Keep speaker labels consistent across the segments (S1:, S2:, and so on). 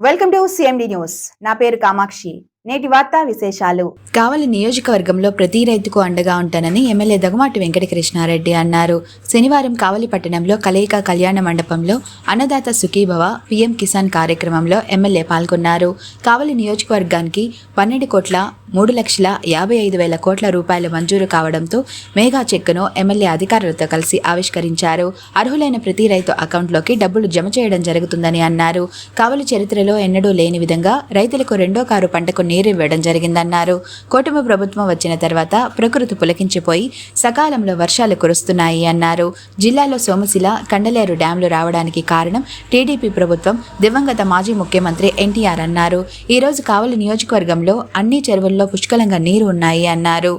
S1: Welcome to CMD news. నా పేరు కామాక్షి. నేటి వార్తా విశేషాలు.
S2: కావలి నియోజకవర్గంలో ప్రతి రైతుకు అండగా ఉంటానని ఎమ్మెల్యే దగమాటి వెంకటకృష్ణారెడ్డి అన్నారు. శనివారం కావలి పట్టణంలో కలయిక కళ్యాణ మండపంలో అన్నదాత సుఖీభవ పీఎం కిసాన్ కార్యక్రమంలో ఎమ్మెల్యే పాల్గొన్నారు. కావలి నియోజకవర్గానికి పన్నెండు కోట్ల మూడు లక్షల యాభై ఐదు వేల కోట్ల రూపాయలు మంజూరు కావడంతో మేఘా చెక్కును ఎమ్మెల్యే అధికారులతో కలిసి ఆవిష్కరించారు. అర్హులైన ప్రతి రైతు అకౌంట్లోకి డబ్బులు జమ చేయడం జరుగుతుందని అన్నారు. కావలి చరిత్రలో ఎన్నడూ లేని విధంగా రైతులకు రెండో కారు పంటకు నీరు ఇవ్వడం జరిగిందన్నారు. కూటమి ప్రభుత్వం వచ్చిన తర్వాత ప్రకృతి పులకించిపోయి సకాలంలో వర్షాలు కురుస్తున్నాయి అన్నారు. జిల్లాలో సోమశిల కండలేరు డ్యాంలు రావడానికి కారణం టీడీపీ ప్రభుత్వం దివంగత మాజీ ముఖ్యమంత్రి ఎన్టీఆర్ అన్నారు. ఈ రోజు కావలి నియోజకవర్గంలో అన్ని చెరువుల్లో పుష్కలంగా నీరు ఉన్నాయి అన్నారు.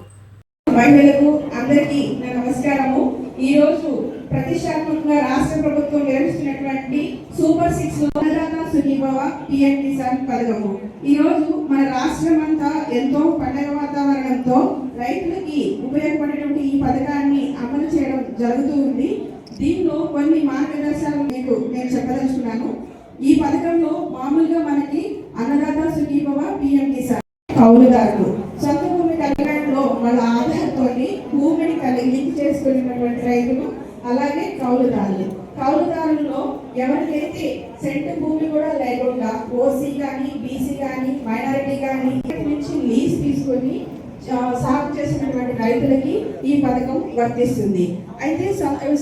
S3: మహిళలకు అందరికీ నా నమస్కారము. ఈ రోజు ప్రతిష్టాత్మకంగా రాష్ట్ర ప్రభుత్వం నిర్వహిస్తున్నటువంటి సూపర్ సిక్స్లో సునీభవ పిఎం కిసాన్ పథకము. ఈ రోజు మన రాష్ట్రం అంతా ఎంతో పండగ వాతావరణంతో రైతులకి ఉపయోగపడేటువంటి ఈ పథకాన్ని అమలు చేయడం జరుగుతూ ఉంది. దీనిలో కొన్ని మార్గదర్శకాలు మీకు నేను చెప్పదలుచుకున్నాను. ఈ పథకంలో మామూలుగా మనకి అన్నదాత సుఖీభవ పిఎం కౌలుదారులు సొంత భూమి కలగడంలో వాళ్ళ ఆధారంతో భూమిని కలిగి లింక్ చేసుకున్నటువంటి రైతులు అలాగే కౌలుదారులు. కౌలుదారుల్లో ఎవరికైతే సెంటు భూమి కూడా లేకుండా ఓసీ కానీ బీసీ కానీ మైనారిటీ కానీ నుంచి లీజ్ తీసుకొని సాగు చేసినటువంటి రైతులకి ఈ పథకం వర్తిస్తుంది. అయితే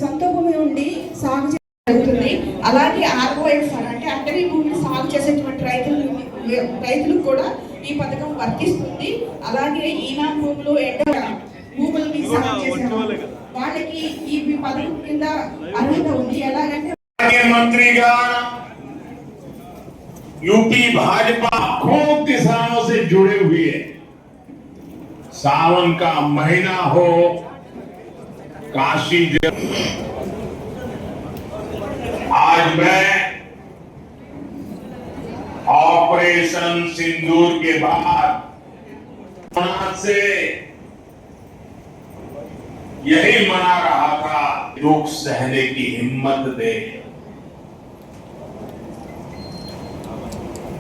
S3: సొంత భూమి ఉండి సాగు చే- జరుగుతుంది. అలాగే ఆర్ఓఎఫ్ అంటే అటవీ భూమిని సాగు చేసేటువంటి రైతులు రైతులకు కూడా ఈ పథకం వర్తిస్తుంది అలాగే ఈనా భూములు ఎండ భూములని సాగు చేసే వాళ్ళకి ఈ పథకం కింద అర్హత ఉంది ఎలాగంటే
S4: के मंत्रीगण यूपी भाजपा लाखों किसानों से जुड़े हुए हैं। सावन का महीना हो काशी ज- आज मैं ऑपरेशन सिंदूर के बाद से यही मना रहा था, दुख सहने की हिम्मत दे।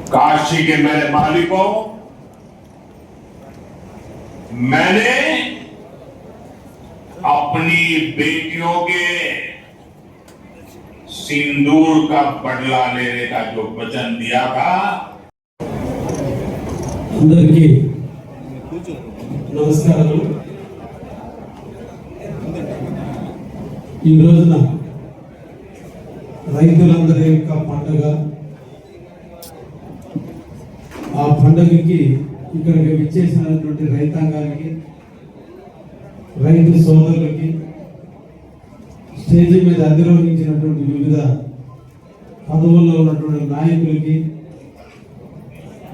S4: काशी के मेरे मालिकों, मैंने अपनी बेटियों के सिंदूर का बदला लेने का जो वचन दिया था
S5: అందరికీ నమస్కారాలు ఈ రోజున రైతులందరి యొక్క పండుగ ఆ పండుగకి ఇక్కడికి విచ్చేసినటువంటి రైతాంగానికి రైతు సోదరులకి స్టేజ్ మీద అధిరోహించినటువంటి వివిధ పదవుల్లో ఉన్నటువంటి నాయకులకి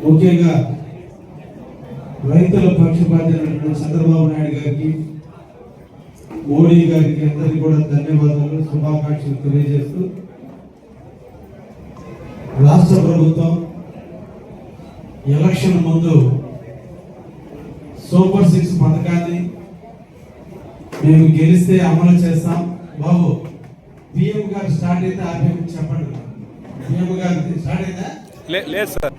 S5: ముఖ్యంగా రైతుల పక్షపాతైనటువంటి చంద్రబాబు నాయుడు గారికి మోడీ గారికి అందరికీ కూడా ధన్యవాదాలు శుభాకాంక్షలు తెలియజేస్తూ రాష్ట్ర ప్రభుత్వం ఎలక్షన్ ముందు సూపర్ సిక్స్ పథకాన్ని మేము గెలిస్తే అమలు చేస్తాం. బాబు పిఎం గారు స్టార్ట్ అయితే ఆపేమి చెప్పండి. పిఎం గారు స్టార్ట్ అయిందా
S6: లే- లేదు సార్.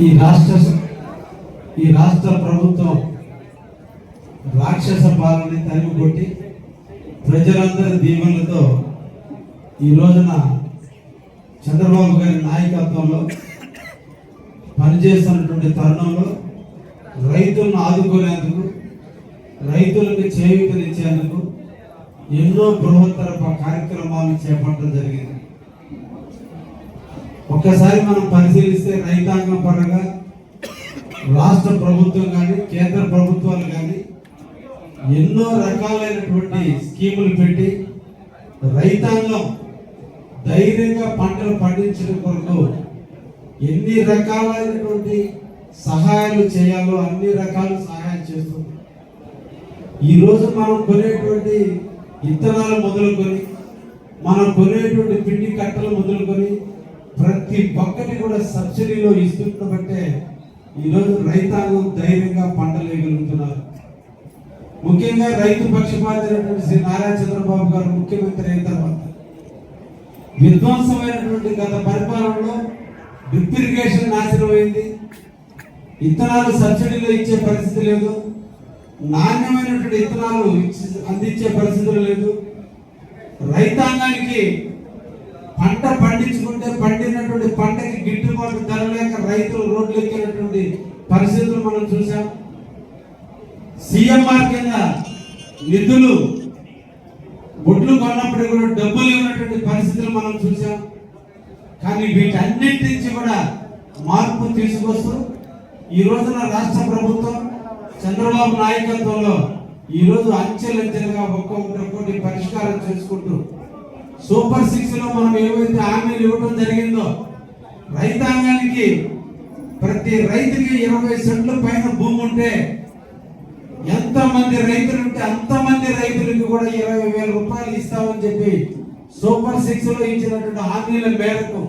S5: ఈ రాష్ట్ర ఈ రాష్ట్ర ప్రభుత్వం రాక్షస పాలనని తరిమి కొట్టి ప్రజలందరి దీవెనలతో ఈ రోజున చంద్రబాబు గారి నాయకత్వంలో పనిచేస్తున్నటువంటి తరుణంలో రైతులను ఆదుకునేందుకు రైతులకు చేయూతనిచ్చేందుకు ఎన్నో బృహత్తర కార్యక్రమాలు చేపట్టడం జరిగింది. ఒక్కసారి మనం పరిశీలిస్తే రైతాంగం పరంగా రాష్ట్ర ప్రభుత్వం కానీ కేంద్ర ప్రభుత్వాలు కానీ ఎన్నో రకాలైనటువంటి స్కీములు పెట్టి రైతాంగం ధైర్యంగా పంటలు పండించడం కొరకు ఎన్ని రకాలైనటువంటి సహాయాలు చేయాలో అన్ని రకాల సహాయం చేస్తుంది ఈరోజు మనం కొనేటువంటి ఇత్తనాలు మొదలుకొని మనం కొనేటువంటి పిండి కట్టలు మొదలుకొని ప్రతి ఒక్కటి కూడా సబ్సిడీలో ఇస్తుండబట్టే ఈరోజు రైతాంగం ధైర్యంగా పంటలు వేయగలుగుతున్నారు ముఖ్యంగా రైతు పక్షపాతైనటువంటి శ్రీ నారా చంద్రబాబు గారు ముఖ్యమంత్రి అయిన తర్వాత విధ్వంసమైనటువంటి గత పరిపాలనలో డ్రిప్ ఇరిగేషన్ నాశనం అయింది. ఇత్తనాలు సబ్సిడీలో ఇచ్చే పరిస్థితి లేదు. నాణ్యమైనటువంటి ఇత్తనాలు అందించే పరిస్థితులు లేదు. రైతాంగానికి పంట పండించుకుంటే పండినటువంటి పంటకి గిట్టుబాటు ధర లేక రైతులు రోడ్లు ఎక్కినటువంటి పరిస్థితులు మనం చూసాం సీఎంఆర్ కింద నిధులు గుడ్లు కొన్నప్పుడు కూడా డబ్బులు ఇవ్వనటువంటి పరిస్థితులు మనం చూసాం కానీ వీటన్నిటి నుంచి కూడా మార్పు తీసుకొస్తూ ఈ రోజున రాష్ట్ర ప్రభుత్వం చంద్రబాబు నాయకత్వంలో ఈ రోజు అంచెలంచెలుగా ఒక్కొక్కటి ఒక్కటి పరిష్కారం చేసుకుంటూ సూపర్ సిక్స్లో మనం ఏవైతే హామీలు ఇవ్వడం జరిగిందో రైతాంగానికి ప్రతి రైతుకి ఇరవై సెంట్ల పైన భూమి ఉంటే ఎంత మంది రైతులు ఉంటే అంత మంది కూడా ఇరవై వేల రూపాయలు ఇస్తామని చెప్పి సూపర్ సిక్స్లో ఇచ్చినటువంటి హామీల మేరకు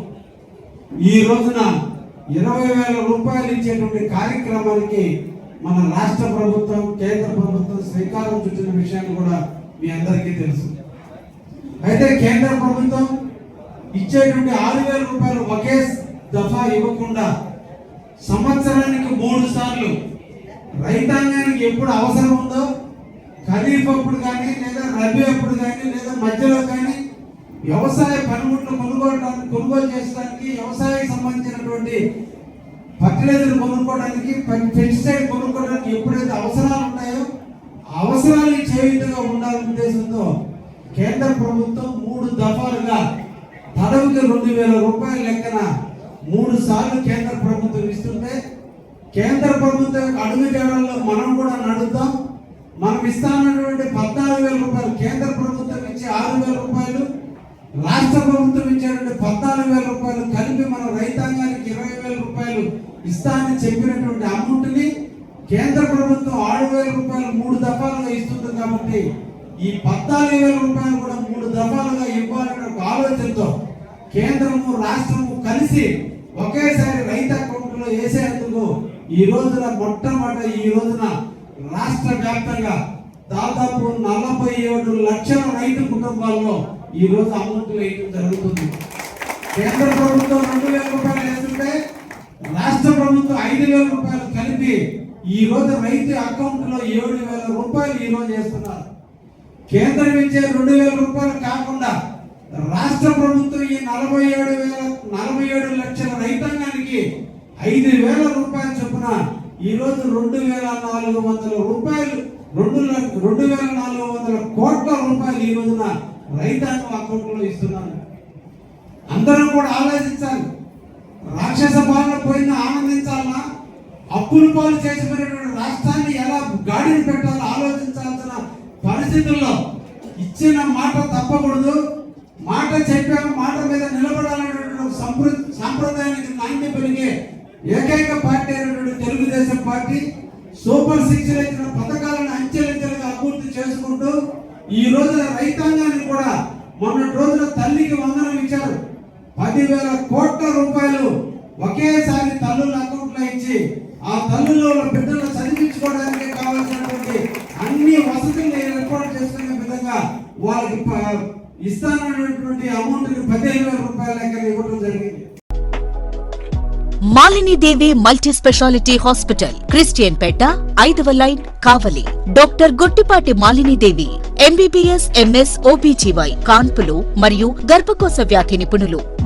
S5: ఈ రోజున ఇరవై వేల రూపాయలు ఇచ్చేటువంటి కార్యక్రమానికి మన రాష్ట్ర ప్రభుత్వం కేంద్ర ప్రభుత్వం శ్రీకారం చుట్టిన విషయాన్ని కూడా మీ అందరికీ తెలుసు. అయితే కేంద్ర ప్రభుత్వం ఇచ్చేటువంటి ఆరు వేల రూపాయలు ఒకే దఫా ఇవ్వకుండా సంవత్సరానికి మూడు సార్లు రైతాంగానికి ఎప్పుడు అవసరం ఉందో ఖరీఫ్ అప్పుడు కానీ లేదా రబీ అప్పుడు కానీ లేదా మధ్యలో కానీ వ్యవసాయ పనిముట్లు కొనుగోలు కొనుగోలు చేయడానికి వ్యవసాయానికి సంబంధించినటువంటి ఫర్టిలైజర్ కొనుక్కోవడానికి పెస్టిసైడ్ కొనుక్కోవడానికి ఎప్పుడైతే అవసరాలు ఉన్నాయో అవసరాలు చేయుతగా ఉండాలనే ఉద్దేశంతో కేంద్ర ప్రభుత్వం మూడు దఫాలుగా తడవుకి రెండు వేల రూపాయల లెక్కన మూడు సార్లు కేంద్ర ప్రభుత్వం ఇస్తుంటే కేంద్ర ప్రభుత్వం యొక్క అడుగుజాడల్లో మనం కూడా నడుద్దాం. మనం ఇస్తానటువంటి పద్నాలుగు వేల రూపాయలు కేంద్ర ప్రభుత్వం ఇచ్చే ఆరు వేల రూపాయలు రాష్ట్ర ప్రభుత్వం ఇచ్చేటువంటి పద్నాలుగు వేల రూపాయలు కలిపి మన రైతాంగానికి ఇరవై వేల రూపాయలు ఇస్తానని చెప్పినటువంటి అమౌంట్ని కేంద్ర ప్రభుత్వం ఆరు వేల రూపాయలు మూడు దఫాలుగా ఇస్తుంది కాబట్టి ఈ పద్నాలుగు వేల రూపాయలు కూడా మూడు దఫాలుగా ఇవ్వాలనే ఒక ఆలోచనతో కేంద్రము రాష్ట్రము కలిసి ఒకేసారి రైతు అకౌంట్లో వేసేందుకు ఈ రోజున మొట్టమొదటి ఈ రోజున రాష్ట్ర వ్యాప్తంగా దాదాపు నలభై ఏడు లక్షల రైతు కుటుంబాల్లో ఈ రోజు అమౌంట్ వేయడం జరుగుతుంది. కేంద్ర ప్రభుత్వం రెండు వేల రూపాయలు రాష్ట్ర ప్రభుత్వం ఐదు వేల రూపాయలు కలిపి ఈ రోజు రైతు అకౌంట్లో ఏడు వేల రూపాయలు ఈ రోజు వేస్తున్నారు. కేంద్రం ఇచ్చే రెండు వేల రూపాయలు కాకుండా రాష్ట్ర ప్రభుత్వం ఈ నలభై ఏడు వేల నలభై ఏడు లక్షల రైతాంగానికి ఐదు వేల రూపాయలు చొప్పున ఈ రోజు రెండు వేల నాలుగు వందల రూపాయలు రెండు రెండు వేల నాలుగు వందల కోట్ల రూపాయలు ఈ రోజున రైతాంగం అకౌంట్లో ఇస్తున్నారు. అందరం కూడా ఆలోచించాలి. రాక్షస పాలన పోయిన ఆనందించాలన్నా అప్పులు పాలు చేసిపోయినటువంటి రాష్ట్రాన్ని ఎలా గాడిని పెట్టాలో ఆలోచించాల్సిన పరిస్థితుల్లో ఇచ్చిన మాట తప్పకూడదు. మాట చెప్పాము మాట మీద నిలబడాలనేటువంటి ఒక సంప్ర సాంప్రదాయానికి నాణ్య పెరిగే ఏకైక పార్టీ అయినటువంటి తెలుగుదేశం పార్టీ సూపర్ సిక్స్ ఇచ్చిన పథకాలను అంచెలంచెలుగా అభివృద్ధి చేసుకుంటూ ఈ రోజున రైతాంగాన్ని కూడా మొన్నటి రోజున తల్లికి వందనం ఇచ్చారు. పదివేల కోట్ల రూపాయలు ఒకేసారి తల్లుల అకౌంట్లో ఇచ్చి ఆ తల్లులో ఉన్న బిడ్డలు చదివించుకోవడానికి కావాల్సినటువంటి అన్ని వసతులు ఏర్పాటు చేసుకునే విధంగా వాళ్ళకి ప- ఇస్తానన్నటువంటి అమౌంట్ పదిహేను వేల రూపాయల లెక్కన ఇవ్వడం జరిగింది.
S6: Malini Devi multi speciality hospital Christian Peta ఐదవ line Kavali. Doctor Gottipati Malinidevi MBBS MS OBGY కాన్పులు మరియు గర్భకోశ వ్యాధి నిపుణులు.